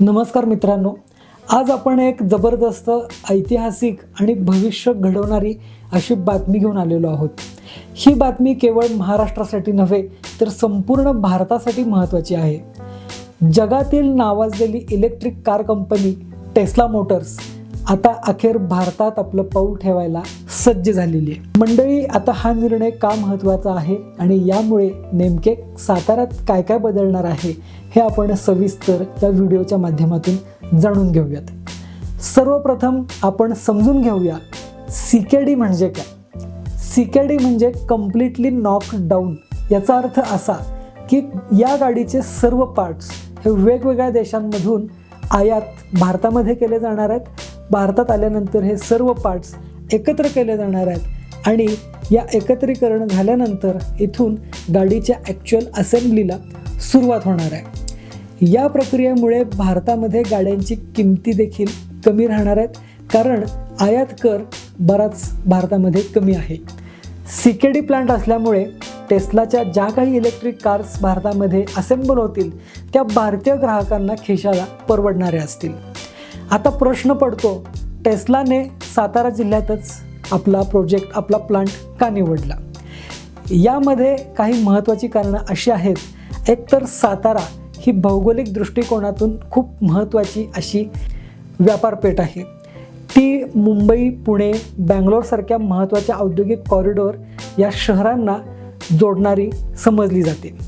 नमस्कार मित्रांनो. आज आपण एक जबरदस्त ऐतिहासिक आणि भविष्य घडवणारी अशी बातमी घेऊन आलेलो आहोत. ही बातमी केवळ महाराष्ट्रासाठी नव्हे तर संपूर्ण भारतासाठी महत्त्वाची आहे. जगातील नावाजलेली electric car company Tesla Motors आता अखेर भारतात आपलं पाऊल ठेवायला सज्ज झालेली आहे. मंडळी आता हा निर्णय का महत्त्वाचा आहे आणि यामुळे नेमके साताऱ्यात काय काय बदलणार आहे हे आपण सविस्तर या व्हिडिओच्या माध्यमातून जाणून घेऊयात. सर्वप्रथम आपण समजून घेऊया सी के डी म्हणजे काय? सी के डी म्हणजे कम्प्लिटली नॉक डाऊन याचा अर्थ असा की या गाडीचे सर्व पार्ट्स हे वेगवेगळ्या देशांमधून आयात भारतामध्ये केले जाणार आहेत भारतात आल्यानंतर हे सर्व पार्ट्स एकत्र केले जाणार आहेत. आणि या एकत्रीकरण झाल्यानंतर इथून गाडीच्या ॲक्च्युअल असेंब्लीला सुरुवात होणार आहे. या प्रक्रियेमुळे भारतामध्ये गाड्यांची किमती देखील कमी राहणार आहेत. कारण आयात कर बराच भारतामध्ये कमी आहे. सी के डी प्लांट असल्यामुळे टेस्लाच्या ज्या काही इलेक्ट्रिक कार्स भारतामध्ये असेंबल होतील त्या भारतीय ग्राहकांना खिशाला परवडणाऱ्या असतील. आता प्रश्न पडतो टेस्लाने सातारा जिल्ह्यातच आपला प्रोजेक्ट आपला प्लांट का निवडला? यामध्ये काही महत्त्वाची कारणं अशी आहेत. एकतर सातारा ही भौगोलिक दृष्टिकोनातून खूप महत्त्वाची अशी व्यापारपेठ आहे. ती मुंबई पुणे बँगलोरसारख्या महत्त्वाच्या औद्योगिक कॉरिडॉर या शहरांना जोडणारी समजली जाते.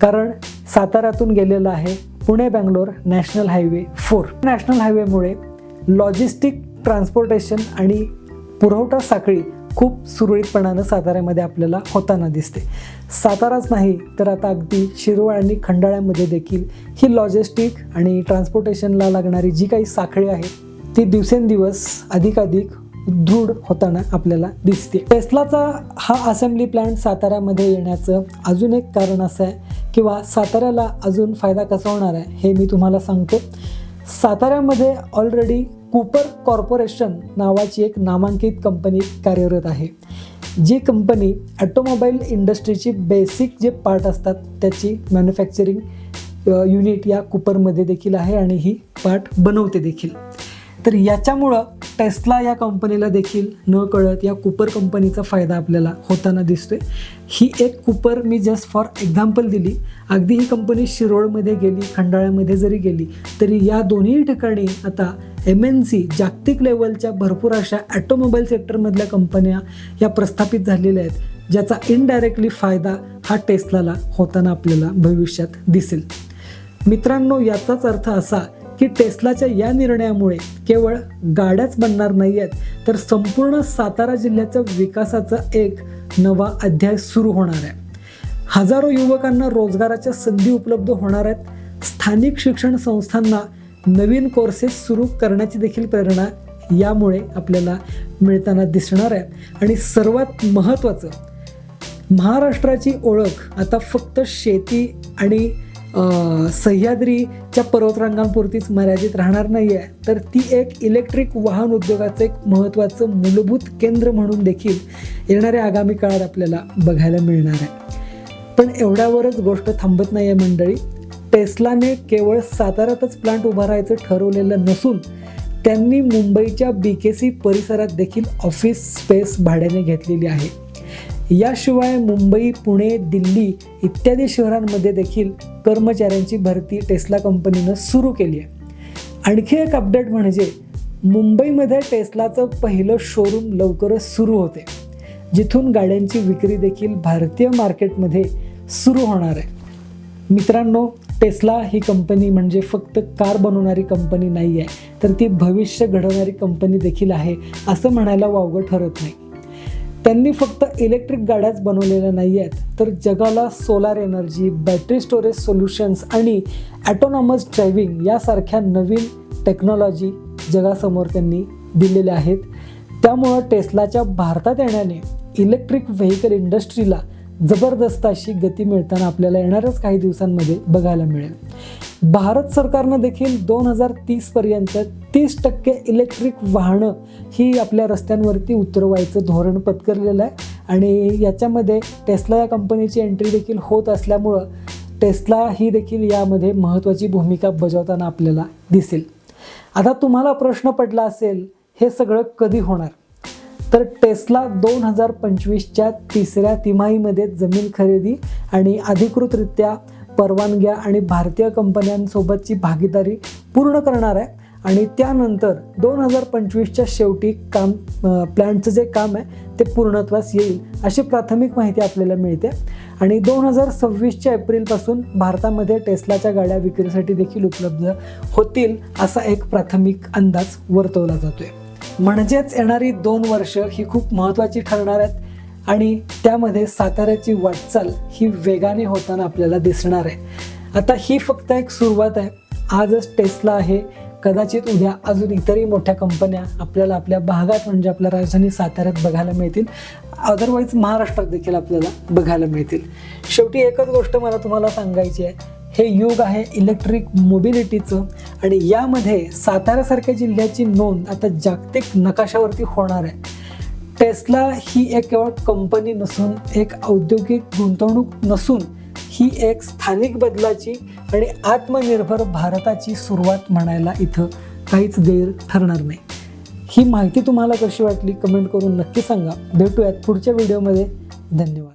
कारण साताऱ्यातून गेलेलं आहे Pune Bangalore national highway four. National हायवेमुळे logistic transportation आणि पुरवठा साखळी खूप सुरळीतपणानं साताऱ्यामध्ये आपल्याला होताना दिसते. साताराच नाही तर आता अगदी शिरवळ आणि खंडाळ्यामध्ये देखील ही लॉजिस्टिक आणि ट्रान्सपोर्टेशनला लागणारी जी काही साखळी आहे ती दिवसेंदिवस अधिकाधिक दृढ होताना आपल्याला दिसते. टेस्लाचा हा असेंब्ली प्लांट साताऱ्यामध्ये येण्याचं अजून एक कारण असं आहे किंवा साताऱ्याला अजून फायदा कसा होणार आहे हे मी तुम्हाला सांगतो. साताऱ्यामध्ये ऑलरेडी कुपर कॉर्पोरेशन नावाची एक नामांकित कंपनी कार्यरत आहे. जी कंपनी ॲटोमोबाईल इंडस्ट्रीची बेसिक जे पार्ट असतात त्याची मॅन्युफॅक्चरिंग युनिट या कुपरमध्ये देखील आहे आणि ही पार्ट बनवते देखील. तर याच्यामुळं टेस्ला या कंपनीला देखील न कळत या कुपर कंपनीचा फायदा आपल्याला होताना दिसतोय. ही एक कुपर मी जस्ट फॉर एक्झाम्पल दिली. अगदी ही कंपनी शिरोळमध्ये गेली खंडाळ्यामध्ये जरी गेली तरी या दोन्ही ठिकाणी आता एम एन सी जागतिक लेवलच्या भरपूर अशा ॲटोमोबाईल सेक्टरमधल्या कंपन्या या प्रस्थापित झालेल्या आहेत ज्याचा इनडायरेक्टली फायदा हा टेस्लाला होताना आपल्याला भविष्यात दिसेल. मित्रांनो याचाच अर्थ असा की टेस्लाच्या या निर्णयामुळे केवळ गाड्याच बनणार नाही आहेत तर संपूर्ण सातारा जिल्ह्याच्या विकासाचा एक नवा अध्याय सुरू होणार आहे. हजारो युवकांना रोजगाराच्या संधी उपलब्ध होणार आहेत. स्थानिक शिक्षण संस्थांना नवीन कोर्सेस सुरू करण्याची देखील प्रेरणा यामुळे आपल्याला मिळताना दिसणार आहे. आणि सर्वात महत्त्वाचं महाराष्ट्राची ओळख आता फक्त शेती आणि सह्याद्रीच्या पर्वतरांगांपुरतीच मर्यादित राहणार नाही आहे तर ती एक इलेक्ट्रिक वाहन उद्योगाचं एक महत्त्वाचं मूलभूत केंद्र म्हणून देखील येणाऱ्या आगामी काळात आपल्याला बघायला मिळणार आहे. पण एवढ्यावरच गोष्ट थांबत नाही आहे मंडळी. टेस्लाने केवळ साताऱ्यातच प्लांट उभारायचं ठरवलेलं नसून त्यांनी मुंबईच्या बी के सी परिसरात देखील ऑफिस स्पेस भाड्याने घेतलेली आहे. याशिवाय मुंबई पुणे दिल्ली इत्यादी शहरांमध्ये देखील कर्मचाऱ्यांची भरती टेस्ला कंपनीनं सुरू केली आहे. आणखी एक अपडेट म्हणजे मुंबईमध्ये टेस्लाचं पहिलं शोरूम लवकरच सुरू होते जिथून गाड्यांची विक्री देखील भारतीय मार्केटमध्ये सुरू होणार आहे. मित्रांनो टेस्ला ही कंपनी म्हणजे फक्त कार बनवणारी कंपनी नाही आहे तर ती भविष्य घडवणारी कंपनी देखील आहे असं म्हणायला वावगं ठरत नाही. त्यांनी फक्त इलेक्ट्रिक गाड्याच बनवलेल्या नाही आहेत तर जगाला solar energy battery storage solutions आणि ॲटोनॉमस ड्रायव्हिंग यासारख्या नवीन टेक्नॉलॉजी जगासमोर त्यांनी दिलेल्या आहेत. त्यामुळं टेस्लाच्या भारतात येण्याने इलेक्ट्रिक व्हेकल इंडस्ट्रीला जबरदस्त अशी गती मिळताना आपल्याला येणाऱ्याच काही दिवसांमध्ये बघायला मिळेल. भारत सरकारनं देखील दोन हजार तीसपर्यंत तीस टक्के इलेक्ट्रिक वाहनं ही आपल्या रस्त्यांवरती उतरवायचं धोरण पत्करलेलं आहे. आणि याच्यामध्ये टेस्ला या कंपनीची एंट्री देखील होत असल्यामुळं टेस्ला ही देखील यामध्ये महत्त्वाची भूमिका बजावताना आपल्याला दिसेल. आता तुम्हाला प्रश्न पडला असेल हे सगळं कधी होणार? तर टेस्ला दोन हजार पंचवीसच्या तिसऱ्या तिमाहीमध्ये जमीन खरेदी आणि अधिकृतरित्या परवानग्या आणि भारतीय कंपन्यांसोबतची भागीदारी पूर्ण करणार आहे. आणि त्यानंतर दोन हजार पंचवीसच्या शेवटी काम प्लॅन्टचं जे काम आहे ते पूर्णत्वास येईल अशी प्राथमिक माहिती आपल्याला मिळते. आणि दोन हजार सव्वीसच्या एप्रिलपासून भारतामध्ये टेस्लाच्या गाड्या विक्रीसाठी देखील उपलब्ध होतील असा एक प्राथमिक अंदाज वर्तवला जातो आहे म्हणजेच येणारी दोन वर्ष ही खूप महत्त्वाची ठरणार आहेत आणि त्यामध्ये साताऱ्याची वाटचाल ही वेगाने होताना आपल्याला दिसणार आहे. आता ही फक्त एक सुरुवात आहे. आजच टेस्ला आहे. कदाचित उद्या अजून इतरही मोठ्या कंपन्या आपल्याला आपल्या भागात म्हणजे आपल्या राजधानी साताऱ्यात बघायला मिळतील. अदरवाईज महाराष्ट्रात देखील आपल्याला बघायला मिळतील. शेवटी एकच गोष्ट मला तुम्हाला सांगायची आहे. हे युग आहे इलेक्ट्रिक मोबिलिटीचं आणि यामध्ये साताऱ्यासारख्या जिल्ह्याची नोंद आता जागतिक नकाशावरती होणार आहे. टेस्ला ही एक केवळ कंपनी नसून एक औद्योगिक गुंतवणूक नसून ही एक स्थानिक बदलाची आणि आत्मनिर्भर भारताची सुरुवात म्हणायला इथं काहीच देर ठरणार नाही. ही माहिती तुम्हाला कशी वाटली कमेंट करून नक्की सांगा. भेटूयात पुढच्या व्हिडिओमध्ये. धन्यवाद.